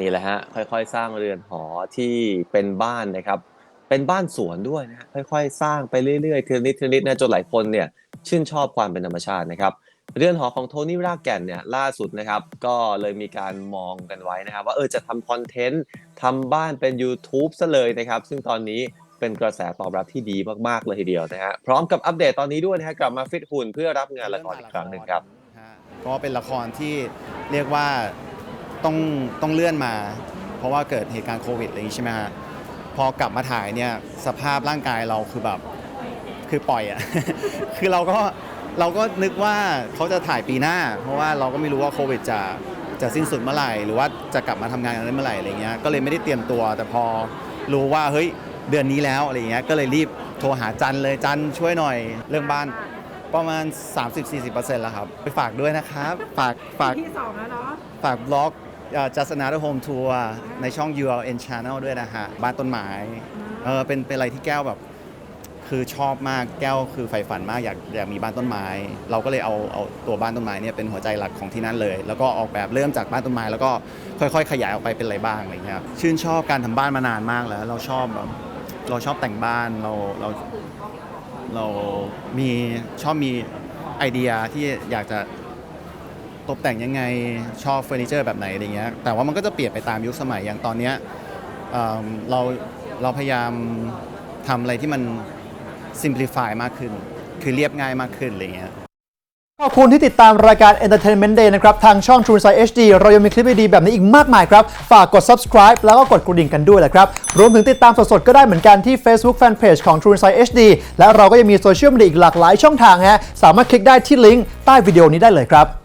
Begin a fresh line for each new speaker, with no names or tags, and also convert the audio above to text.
นี่แหละฮะค่อยๆ สร้างเรือนหอที่เป็นบ้านนะครับ เป็นบ้านสวนด้วยนะฮะค่อยๆ สร้างไปเรื่อยๆทีละนิดทีละนิดนะจนหลายคนเนี่ยชื่นชอบความเป็นธรรมชาตินะครับเรือนหอของโทนี่รากแก่นเนี่ยล่าสุดนะครับ ก็เลยมีการมองกันไว้นะครับ ว่าเออจะทำคอนเทนต์ทำบ้านเป็น YouTube ซะเลยนะครับ ซึ่งตอนนี้เป็นกระแสตอบรับที่ดีมากๆเลยทีเดียวนะฮะพร้อมกับอัปเดตตอนนี้ด้วยนะฮะกลับมาฟิตหุ่นเพื่อรับงานละครอีกครั้งหนึ่งครับ
ก็เป็นละครที่เรียกว่า ต้องต้องเลื่อนมา เพราะว่าเกิดเหตุการณ์โควิดอะไรอย่างนี้ใช่ไหมฮะพอกลับมาถ่ายเนี่ยสภาพร่างกายเราคือแบบคือปล่อยอะ คือเราก็เราก็นึกว่าเขาจะถ่ายปีหน้า เพราะว่าเราก็ไม่รู้ว่าโควิดจะจะสิ้นสุดเมื่อไหร่ หรือว่าจะกลับมาทำงานกันได้เมื่อไหร่อะไรเงี้ยก็เลยไม่ได้เตรียมตัว แต่พอรู้ว่าเฮ้ยเดือนนี้แล้วอะไรเงี้ยก็เลยรีบโทรหาจันเลยจันช่วยหน่อยเรื่องบ้าน ประมาณ 30-40%แล้วครับ ไปฝากด้วยนะครับ ฝากฝาก
ที่สองแล้วเนาะ
ฝากบล็อก เอ่อ Just Another Home Tour ในช่อง URN Channel ด้วยนะฮะ บ้านต้นไม้เออเป็นเป็นอะไรที่แก้วแบบ คือชอบมากแก้วคือใฝ่ฝันมากอยากอยากมีบ้านต้นไม้ เราก็เลยเอาเอาตัวบ้านต้นไม้เนี่ยเป็นหัวใจหลักของที่นั่นเลย แล้วก็ออกแบบเริ่มจากบ้านต้นไม้ แล้วก็ค่อยๆ ขยายออกไปเป็นอะไรบ้างอะไรเงี้ยครับชื่นชอบการทำบ้านมานานมากแล้ว เราชอบแบบเราชอบแต่งบ้านเราเราเรามีชอบมีไอเดียที่อยากจะ ตกแต่งยังไงชอบเฟอร์นิเจอร์แบบไหนอะไรเงี้ยแต่ว่ามันก็จะเปลี่ยนไปตามยุคสมัยอย่างตอนเนี้ยเอิ่มเราเราพยายามทำอะไรที่มัน simplify มากขึ้น คือเรียบง่ายมากขึ้นอะไรเงี้ย
ขอบคุณที่ติดตามรายการ Entertainment Day นะครับ ทางช่อง True Insight HD เรายังมีคลิปดีๆแบบนี้อีกมากมายครับ ฝากกด subscribe แล้วก็กดกระดิ่งกันด้วยแหละครับ รวมถึงติดตามสดๆ ก็ได้เหมือนกันที่ Facebook Fanpage ของ True Insight HD และเราก็ยังมีโซเชียลมีเดียอีกหลากหลายช่องทางฮะสามารถคลิกได้ที่ลิงก์ใต้วิดีโอนี้ได้เลยครับ